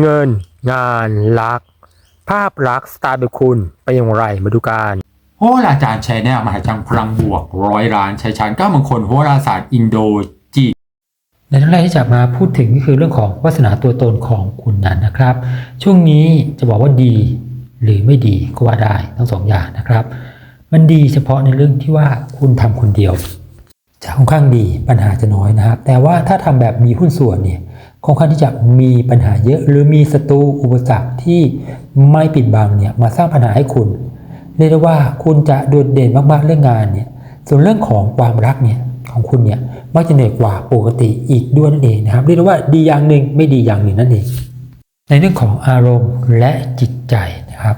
เงิน งานรัก ภาพลักษณ์สไตล์บุคคุณเป็นอย่างไรมาดูกันโหราจารย์ชัยแนลมหาจังพลังบวกร้อยล้านชัยชาญก้ามงคลโหราศาสตร์อินโดจีนในทั้งแรกที่จะมาพูดถึงก็คือเรื่องของวาสนาตัวตนของคุณนั้นนะครับ ช่วงนี้จะบอกว่าดีหรือไม่ดีก็ว่าได้ทั้งสองอย่างนะครับ มันดีเฉพาะในเรื่องที่ว่าคุณทำคนเดียวจะค่อนข้างดีปัญหาจะน้อยนะครับ แต่ว่าถ้าทำแบบมีหุ้นส่วนเนี่ย ค่อนข้างที่จะมีปัญหาเยอะ หรือมีศัตรูอุปสรรคที่ไม่ปิดบังเนี่ยมาสร้างปัญหาให้คุณ เรียกได้ว่าคุณจะโดดเด่นมากๆเรื่องงานเนี่ยส่วนเรื่องของความรักเนี่ยของคุณเนี่ยมักจะเหนื่อยกว่าปกติอีกด้วยนั่นเองนะครับเรียกได้ว่าดีอย่างหนึ่งไม่ดีอย่างหนึ่งนั่นเอง ในเรื่องของอารมณ์และจิตใจนะครับ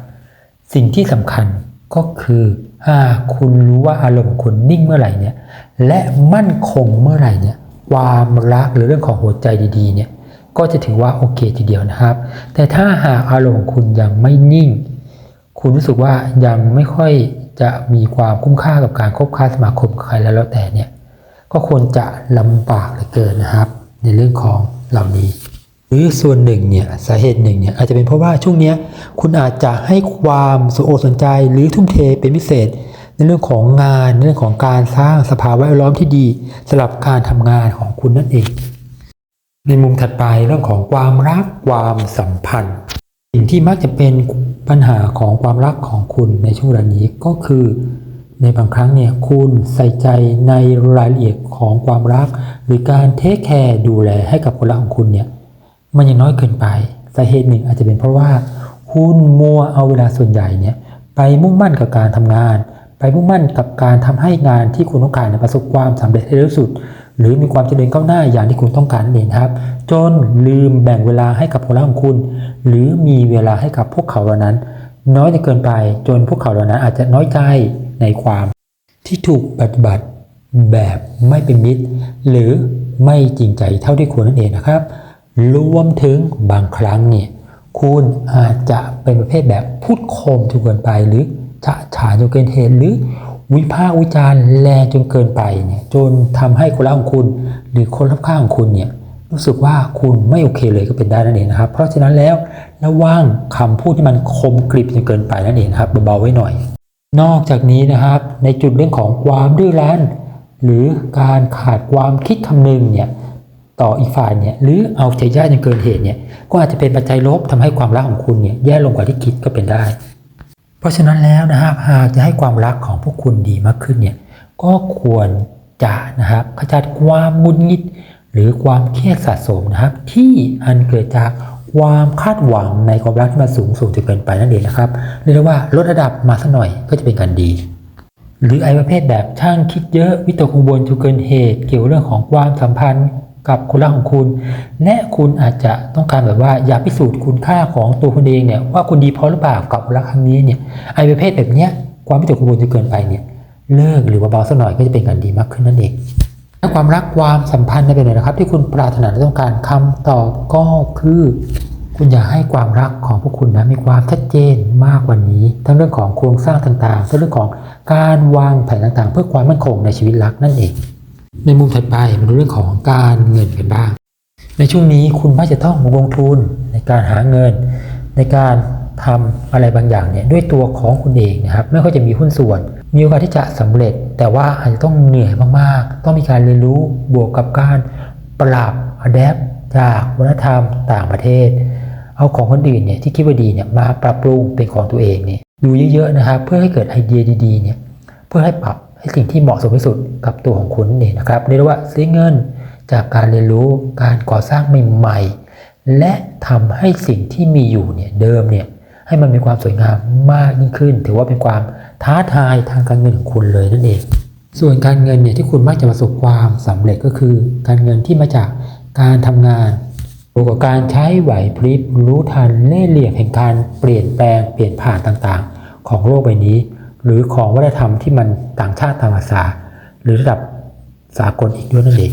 สิ่งที่สำคัญก็คือหาคุณรู้ว่าอารมณ์คุณนิ่งเมื่อไหร่เนี่ยและมั่นคงเมื่อไหร่เนี่ย ความรักหรือเรื่องของหัวใจดีๆเนี่ยก็จะถือว่าโอเคทีเดียวนะครับ แต่ถ้าหากอารมณ์ของคุณยังไม่นิ่ง คุณรู้สึกว่ายังไม่ค่อยจะมีความคุ้มค่ากับการคบค้าสมาคมกับใครแล้วแล้วแต่เนี่ยก็ควรจะลำบากเหลือเกินนะครับ ในเรื่องของเหล่านี้ หรือส่วนหนึ่งเนี่ยสาเหตุหนึ่งเนี่ยอาจจะเป็นเพราะว่าช่วงนี้คุณอาจจะให้ความสนอกสนใจหรือทุ่มเทเป็นพิเศษ ในเรื่องของงานในเรื่องของการสร้างสภาวะแวดล้อมที่ดีสำหรับการทำงานของคุณนั่นเอง ในมุมถัดไปเรื่องของความรักความสัมพันธ์ สิ่งที่มักจะเป็นปัญหาของความรักของคุณในช่วงเวลานี้ก็คือ ในบางครั้งเนี่ยคุณใส่ใจในรายละเอียดของความรัก หรือการเทคแคร์ดูแลให้กับคนรักของคุณเนี่ยมันยังน้อยเกินไปสาเหตุหนึ่งอาจจะเป็นเพราะว่าคุณมัวเอาเวลาส่วนใหญ่เนี่ยไปมุ่งมั่นกับการทำงาน ไปมุ่งมั่นกับการทำให้งานที่คุณต้องการประสบความสำเร็จให้เร็วที่สุด หรือมีความเจริญก้าวหน้าอย่างที่คุณต้องการนั่นเองครับ จนลืมแบ่งเวลาให้กับคนรักของคุณ หรือมีเวลาให้กับพวกเขาเหล่านั้น น้อยจนเกินไปจนพวกเขาเหล่านั้นอาจจะน้อยใจในความที่ถูกปฏิบัติแบบไม่เป็นมิตร หรือไม่จริงใจเท่าที่ควรนั่นเองนะครับ รวมถึงบางครั้งเนี่ยคุณอาจจะเป็นประเภทแบบพูดคมจนเกินไปหรือ ฉะฉานจนเกินเหตุหรือวิพากษ์วิจารณ์แรงจนเกินไปเนี่ยจนทำให้คนรักของคุณ หรือคนรอบข้างของคุณเนี่ยรู้สึกว่าคุณไม่โอเคเลยก็เป็นได้นั่นเองนะครับ เพราะฉะนั้นแล้วระวังคำพูดที่มันคมกริบจนเกินไปนั่นเองครับเบาๆไว้หน่อย นอกจากนี้นะครับ ในจุดเรื่องของความดื้อรั้น หรือการขาดความคิดคำนึงเนี่ยต่ออีกฝ่ายเนี่ยหรือเอาใจยากจนเกินเหตุเนี่ยก็อาจจะเป็นปัจจัยลบทำให้ความรักของคุณเนี่ยแย่ลงกว่าที่คิดก็เป็นได้ เพราะฉะนั้นแล้วนะครับหากจะให้ความรักของพวกคุณดีมากขึ้นเนี่ยก็ควรจะนะครับขจัดความหงุดหงิด หรือความเครียดสะสมนะครับ ที่อันเกิดจากความคาดหวังในความรักที่มันสูงสูงจนเกินไปนั่นเองนะครับเรียกได้ว่าลดระดับมาสักหน่อยก็จะเป็นการดี หรือไอ้ประเภทแบบช่างคิดเยอะวิตกกังวลจนเกินเหตุ เกี่ยวเรื่องของความสัมพันธ์ กับคนรักของคุณ และคุณอาจจะต้องการแบบว่าอยากพิสูจน์คุณค่าของตัวคุณเองเนี่ยว่าคุณดีพอหรือเปล่ากับรักครั้งนี้เนี่ยไอ้ประเภทแบบเนี้ยความวิตกกังวลจนเกินไปเนี่ยเลิกหรือว่าเบาสักหน่อยก็จะเป็นการดีมากขึ้นนั่นเองและความรักความสัมพันธ์ในเป็นไงนะครับ ที่คุณปรารถนาและต้องการคำตอบก็คือ คุณอยากให้ความรักของพวกคุณนะมีความชัดเจนมากกว่านี้ ทั้งเรื่องของโครงสร้างต่างๆทั้งเรื่องของการวางแผนต่างๆ เพื่อความมั่นคงในชีวิตรักนั่นเอง ในมุมถัดไปมาดูเรื่องของการเงินกันบ้าง ในช่วงนี้คุณมักจะต้องลงทุนในการหาเงิน ในการทำอะไรบางอย่างเนี่ยด้วยตัวของคุณเองนะครับไม่ค่อยจะมีหุ้นส่วน มีโอกาสที่จะสำเร็จ แต่ว่าอาจจะต้องเหนื่อยมากๆ ต้องมีการเรียนรู้บวกกับการปรับอัดแอปจากวัฒนธรรมต่างประเทศ เอาของคนอื่นเนี่ยที่คิดว่าดีเนี่ยมาปรับปรุงเป็นของตัวเองเนี่ยดูเยอะๆนะครับเพื่อให้เกิดไอเดียดีๆเนี่ยเพื่อให้ปรับ ให้สิ่งที่เหมาะสมที่สุดกับตัวของคุณนี่นะครับเรียกว่าเสียเงินจากการเรียนรู้การก่อสร้างใหม่ๆ และทำให้สิ่งที่มีอยู่เนี่ยเดิมเนี่ยให้มันมีความสวยงามมากยิ่งขึ้น ถือว่าเป็นความท้าทายทางการเงินของคุณเลยนั่นเอง ส่วนการเงินเนี่ยที่คุณมักจะประสบความสำเร็จก็คือ การเงินที่มาจากการทำงานบวกกับการใช้ไหวพริบรู้ทันเล่ห์เหลี่ยมแห่งการเปลี่ยนแปลงเปลี่ยนผ่านต่างๆ ของโลกใบนี้ หรือของวัฒนธรรมที่มันต่างชาติต่างภาษา หรือระดับสากลอีกด้วยนั่นเอง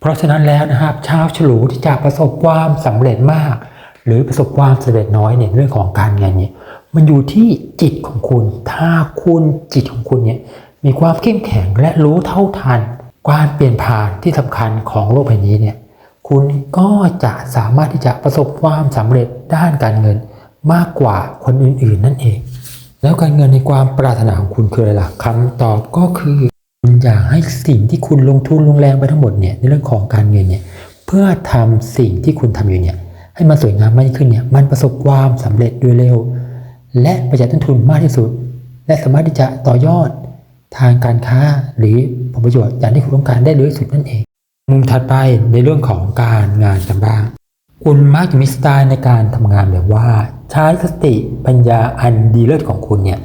เพราะฉะนั้นแล้วนะครับชาวฉลูที่จะประสบความสำเร็จมาก หรือประสบความสำเร็จน้อยเนี่ยเรื่องของการเงินเนี่ยมันอยู่ที่จิตของคุณ ถ้าคุณจิตของคุณเนี่ยมีความเข้มแข็งและรู้เท่าทันการเปลี่ยนผ่านที่สำคัญของโลกใบนี้เนี่ยคุณก็จะสามารถที่จะประสบความสำเร็จด้านการเงินมากกว่าคนอื่นๆ นั่นเอง แล้วการเงินในความปรารถนาของคุณคืออะไรล่ะคำตอบก็คือคุณอยากให้สิ่งที่คุณลงทุนลงแรงไปทั้งหมดเนี่ยในเรื่องของการเงินเนี่ยเพื่อทำสิ่งที่คุณทำอยู่เนี่ยให้มันสวยงามมากขึ้นเนี่ยมันประสบความสำเร็จโดยเร็ว และประหยัดต้นทุนมากที่สุด และสามารถที่จะต่อยอดทางการค้าหรือผลประโยชน์อย่างที่คุณต้องการได้เร็วที่สุดนั่นเอง มุมถัดไปในเรื่องของการงานกันบ้าง คุณมักจะมีสไตล์ในการทำงานแบบว่า ใช้สติปัญญาอันดีเลิศของคุณเนี่ย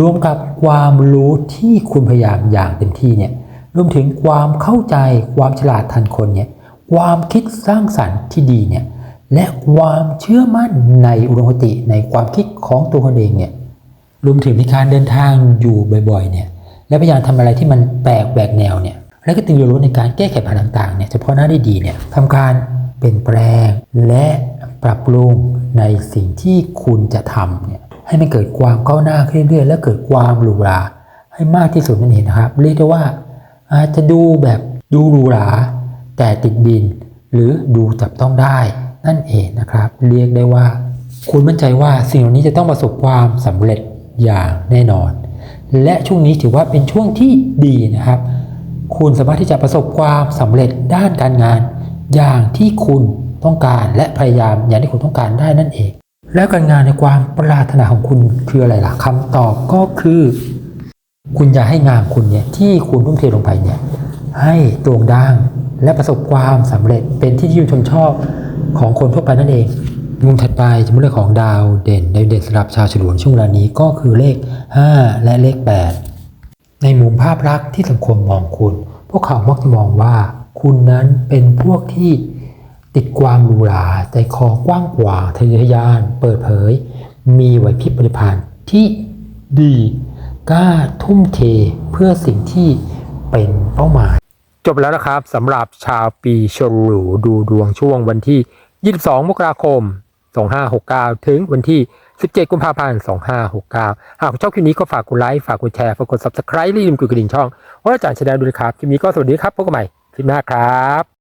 รวมกับความรู้ที่คุณพยายามอย่างเต็มที่เนี่ยรวมถึงความเข้าใจความฉลาดทันคนเนี่ยความคิดสร้างสรรค์ที่ดีเนี่ยและความเชื่อมั่นในอุดมคติในความคิดของตัวคนเองเนี่ยรวมถึงในการเดินทางอยู่บ่อยๆเนี่ยและพยายามทำอะไรที่มันแปลกแหวกแนวเนี่ยและก็ตื่นรู้ในการแก้ไขปัญหาต่างๆเนี่ยเฉพาะหน้าได้ดีเนี่ยทำการ เปลี่ยนแปลง และปรับปรุงในสิ่งที่คุณจะทำเนี่ยให้มันเกิดความก้าวหน้าขึ้นเรื่อยๆและเกิดความหรูหราให้มากที่สุดนั่นเองนะครับ เรียกได้ว่า อาจจะดูแบบดูหรูหราแต่ติดดิน หรือดูจับต้องได้นั่นเองนะครับ เรียกได้ว่า คุณมั่นใจว่าสิ่งเหล่านี้จะต้องประสบความสำเร็จอย่างแน่นอน และช่วงนี้ถือว่าเป็นช่วงที่ดีนะครับ คุณสามารถที่จะประสบความสำเร็จด้านการงาน อย่างที่คุณต้องการและพยายามอย่างที่คุณต้องการได้นั่นเอง แล้วการงานในความปรารถนาของคุณคืออะไรล่ะคำตอบก็คือ คุณอยากให้งานคุณเนี่ยที่คุณทุ่มเทลงไปเนี่ยให้โด่งดังและประสบความสำเร็จเป็นที่นิยมชมชอบของคนทั่วไปนั่นเองมุมถัดไปจะเป็นเรื่องของดาวเด่นดาวเด่นสำหรับชาวฉลวนช่วงเวลานี้ก็คือเลข 5 และเลข 8 ในมุมภาพลักษณ์ที่สังคมมองคุณ พวกเขามักจะมองว่า คุณนั้นเป็นพวกที่ติดความหรูหราใจคอกว้างขวางทะเยอทะยาน เปิดเผย มีไหวพริบบริพารที่ดีกล้าทุ่มเทเพื่อสิ่งที่เป็นเป้าหมาย จบแล้วนะครับสำหรับชาวปีฉลูดูดวงช่วงวันที่ 22 มกราคม 2569 ถึงวันที่ 17 กุมภาพันธ์ 2569 หากคุณชอบคลิปนี้ก็ฝากกดไลค์ ฝากกดแชร์ ฝากกด subscribe และอย่าลืมกดกระดิ่งช่องว่าอาจารย์ชแนลด้วยนะครับ คลิปนี้ก็สวัสดีครับพบกันใหม่ คลิปหน้าครับ